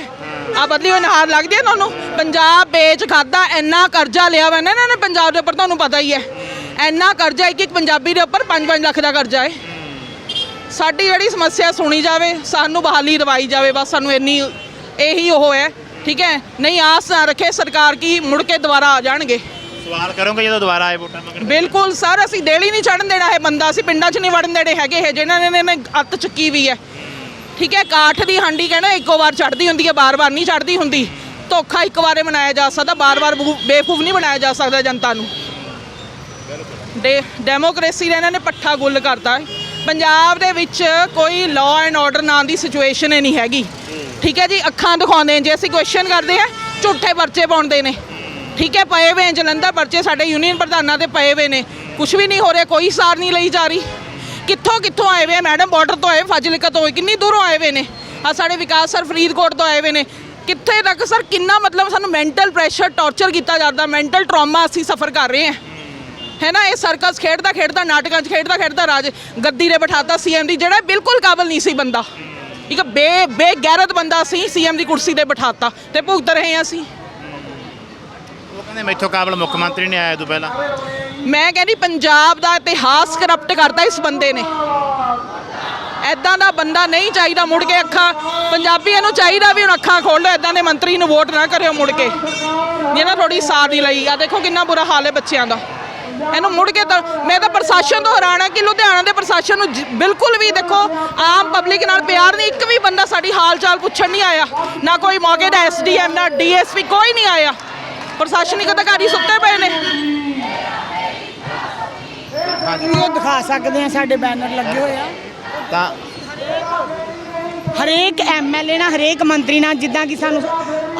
ਆਹ ਬਦਲੀ ਹੋਈ ਨੁਹਾਰ ਲੱਗਦੀ ਹੈ ਤੁਹਾਨੂੰ ਪੰਜਾਬ ਵੇਚ ਖਾਦਾ ਇੰਨਾ ਕਰਜ਼ਾ ਲਿਆ ਵਾ ਨਾ ਇਹਨਾਂ ਨੇ ਪੰਜਾਬ ਦੇ ਉੱਪਰ ਤੁਹਾਨੂੰ ਪਤਾ ਹੀ ਹੈ। ਇੰਨਾ ਕਰਜ਼ਾ ਇੱਕ ਇੱਕ ਪੰਜਾਬੀ ਦੇ ਉੱਪਰ 5-5 ਲੱਖ ਦਾ ਕਰਜ਼ਾ ਹੈ। ਸਾਡੀ ਜਿਹੜੀ ਸਮੱਸਿਆ ਸੁਣੀ ਜਾਵੇ ਸਾਨੂੰ ਬਹਾਲੀ ਦਵਾਈ ਜਾਵੇ ਬਸ ਸਾਨੂੰ ਇੰਨੀ ਇਹੀ ਉਹ ਹੈ ਠੀਕ ਹੈ? ਨਹੀਂ ਆਸ ਨਾ ਰੱਖੇ ਸਰਕਾਰ ਕੀ ਮੁੜ ਕੇ ਦੁਬਾਰਾ ਆ ਜਾਣਗੇ। ਸਵਾਲ ਕਰੋਗੇ ਜਦੋਂ ਦੁਬਾਰਾ ਆਏ ਵੋਟਾਂ ਮੰਗਣ? ਬਿਲਕੁਲ ਸਰ ਅਸੀਂ ਦੇਲੀ ਨਹੀਂ ਚੜਨ ਦੇਣਾ ਇਹ ਬੰਦਾ ਅਸੀਂ ਪਿੰਡਾਂ 'ਚ ਨਹੀਂ ਵੜਨ ਦੇਣੇ ਹੈਗੇ ਇਹ ਜਿਨ੍ਹਾਂ ਨੇ ਇਹਨੇ ਅੱਤ ਚੱਕੀ ਵੀ ਹੈ। ਠੀਕ ਹੈ, ਕਾਠ ਦੀ ਹਾਂਡੀ ਕਹਿੰਦਾ ਇੱਕੋ ਵਾਰ ਚੜਦੀ ਹੁੰਦੀ ਹੈ ਬਾਰ-ਬਾਰ ਨਹੀਂ ਚੜਦੀ ਹੁੰਦੀ। ਧੋਖਾ ਇੱਕ ਵਾਰੇ ਮਨਾਇਆ ਜਾ ਸਕਦਾ ਬਾਰ-ਬਾਰ ਬੇਵਕੂ- ਬੇਵਕੂਫ ਨਹੀਂ ਬਣਾਇਆ ਜਾ ਸਕਦਾ ਜਨਤਾ ਨੂੰ। ਦੇ ਡੈਮੋਕ੍ਰੇਸੀ ਦਾ ਇਹਨਾਂ ਨੇ ਪੱਠਾ ਗੁੱਲ ਕਰਤਾ। ਪੰਜਾਬ ਦੇ ਵਿੱਚ ਕੋਈ ਲਾਅ ਐਂਡ ਆਰਡਰ ਨਾਂ ਦੀ ਸਿਚੁਏਸ਼ਨ ਹੀ ਨਹੀਂ ਹੈਗੀ। ਠੀਕ ਹੈ ਜੀ, ਅੱਖਾਂ ਦਿਖਾਉਂਦੇ ਜੇ ਅਸੀਂ ਕੁਐਸਚਨ ਕਰਦੇ ਆ ਝੂਠੇ ਪਰਚੇ ਪਾਉਂਦੇ ਨੇ। ਠੀਕ ਹੈ, ਪਏ ਵੇ ਜਲੰਧਰ ਪਰਚੇ ਸਾਡੇ ਯੂਨੀਅਨ ਪ੍ਰਧਾਨਾਂ ਦੇ ਪਏ ਵੇ ਨੇ। ਕੁਝ ਵੀ ਨਹੀਂ ਹੋ ਰਿਹਾ, ਕੋਈ ਸਾਰ ਨਹੀਂ ਲਈ ਜਾ ਰਹੀ। ਕਿੱਥੋਂ ਕਿੱਥੋਂ ਆਏ ਵੇ ਆ? ਮੈਡਮ ਬਾਰਡਰ ਤੋਂ ਆਏ ਫਾਜ਼ਿਲਕਾ ਤੋਂ ਕਿੰਨੀ ਦੂਰੋਂ ਆਏ ਹੋਏ ਨੇ? ਆ ਸਾਡੇ ਵਿਕਾਸ ਸਰ ਫਰੀਦਕੋਟ ਤੋਂ ਆਏ ਹੋਏ ਨੇ। ਕਿੱਥੇ ਤੱਕ ਸਰ, ਕਿੰਨਾ ਮਤਲਬ ਸਾਨੂੰ ਮੈਂਟਲ ਪ੍ਰੈਸ਼ਰ ਟੌਰਚਰ ਕੀਤਾ ਜਾਂਦਾ ਮੈਂਟਲ ਟਰਾਮਾ ਅਸੀਂ ਸਫਰ ਕਰ ਰਹੇ ਹਾਂ। ਹੈ ਨਾ, ਇਹ ਸਰਕਸ ਖੇਡਦਾ ਖੇਡਦਾ, ਨਾਟਕਾਂ 'ਚ ਖੇਡਦਾ ਖੇਡਦਾ ਰਾਜ ਗੱਦੀ 'ਤੇ ਬਿਠਾਤਾ ਸੀਐਮ ਦੀ ਜਿਹੜਾ ਬਿਲਕੁਲ ਕਾਬਲ ਨਹੀਂ ਸੀ ਬੰਦਾ। ਇੱਕ ਬੇ ਬੇਗੈਰਤ ਬੰਦਾ ਸੀ ਸੀਐਮ ਦੀ ਕੁਰਸੀ ਤੇ ਬਿਠਾਤਾ ਤੇ ਭੁਗਤ ਰਹੇ ਹਾਂ ਅਸੀਂ। ਕਹਿੰਦੇ ਮੈਥੋਂ ਕਾਬਲ ਮੁੱਖ ਮੰਤਰੀ ਨੇ ਆਇਆ ਤੋਂ ਪਹਿਲਾਂ? ਮੈਂ ਕਹਿੰਦੀ ਪੰਜਾਬ ਦਾ ਇਤਿਹਾਸ ਕਰਪਟ ਕਰਦਾ ਇਸ ਬੰਦੇ ਨੇ। ਐਦਾਂ ਦਾ ਬੰਦਾ ਨਹੀਂ ਚਾਹੀਦਾ ਮੁੜ ਕੇ ਅੱਖਾਂ, ਪੰਜਾਬੀਆਂ ਨੂੰ ਚਾਹੀਦਾ ਵੀ ਹੁਣ ਅੱਖਾਂ ਖੋਲੋ ਐਦਾਂ ਦੇ ਮੰਤਰੀ ਨੂੰ ਵੋਟ ਨਾ ਕਰਿਓ ਮੁੜ ਕੇ। ਜਿਹਨਾਂ ਥੋੜੀ ਸਾਥ ਨਹੀਂ ਲਈ ਆ, ਦੇਖੋ ਕਿੰਨਾ ਬੁਰਾ ਹਾਲ ਹੈ ਬੱਚਿਆਂ ਦਾ। ਇਹਨੂੰ ਮੁੜ ਕੇ ਤਾਂ ਮੈਂ ਤਾਂ ਪ੍ਰਸ਼ਾਸਨ ਤੋਂ ਹੈਰਾਨ ਕਿ ਲੁਧਿਆਣਾ ਦੇ ਪ੍ਰਸ਼ਾਸਨ ਨੂੰ ਬਿਲਕੁਲ ਵੀ ਦੇਖੋ, ਆਮ ਪਬਲਿਕ ਨਾਲ ਪਿਆਰ ਨਹੀਂ, ਇੱਕ ਵੀ ਬੰਦਾ ਸਾਡੀ ਹਾਲ ਚਾਲ ਪੁੱਛਣ ਨਹੀਂ ਆਇਆ। ਨਾ ਕੋਈ ਮੌਕੇ ਦਾ ਐਸਡੀਐਮ ਨਾ ਡੀਐਸਪੀ ਕੋਈ ਨਹੀਂ ਆਇਆ। ਪ੍ਰਸ਼ਾਸਨਿਕ ਅਧਿਕਾਰੀ ਸੁੱਤੇ ਪਏ ਨੇ। ਉਹ ਦਿਖਾ ਸਕਦੇ ਆ ਸਾਡੇ ਬੈਨਰ ਲੱਗੇ ਹੋਏ ਆ। ਤਾਂ ਹਰੇਕ ਐਮਐਲਏ ਨਾਲ ਹਰੇਕ ਮੰਤਰੀ ਨਾਲ ਜਿੱਦਾਂ ਕਿ ਸਾਨੂੰ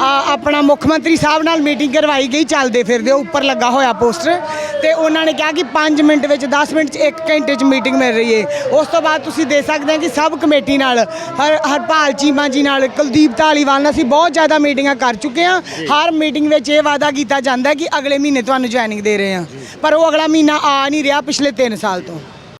ਆਪਣਾ ਮੁੱਖ ਮੰਤਰੀ ਸਾਹਿਬ ਨਾਲ ਮੀਟਿੰਗ ਕਰਵਾਈ ਗਈ ਚੱਲਦੇ ਫਿਰਦੇ ਉੱਪਰ ਲੱਗਾ ਹੋਇਆ ਪੋਸਟਰ। ਤੇ ਉਹਨਾਂ ਨੇ ਕਿਹਾ ਕਿ 5 ਮਿੰਟ ਵਿੱਚ 10 ਮਿੰਟ 'ਚ 1 ਘੰਟੇ 'ਚ ਮੀਟਿੰਗ ਮਿਲ ਰਹੀ ਹੈ ਉਸ ਤੋਂ ਬਾਅਦ ਤੁਸੀਂ ਦੇਖ ਸਕਦੇ ਹੋ ਕਿ ਸਬ ਕਮੇਟੀ ਨਾਲ ਹਰ ਹਰਪਾਲ ਚੀਮਾ ਜੀ ਨਾਲ ਕੁਲਦੀਪ ਧਾਲੀਵਾਲ ਨਾਲ ਅਸੀਂ ਬਹੁਤ ਜ਼ਿਆਦਾ ਮੀਟਿੰਗਾਂ ਕਰ ਚੁੱਕੇ ਹਾਂ। ਹਰ ਮੀਟਿੰਗ ਵਿੱਚ ਇਹ ਵਾਅਦਾ ਕੀਤਾ ਜਾਂਦਾ ਕਿ ਅਗਲੇ ਮਹੀਨੇ ਤੁਹਾਨੂੰ ਜੁਆਇਨਿੰਗ ਦੇ ਰਹੇ ਹਾਂ। ਪਰ ਉਹ ਅਗਲਾ ਮਹੀਨਾ ਆ ਨਹੀਂ ਰਿਹਾ ਪਿਛਲੇ 3 ਸਾਲ ਤੋਂ।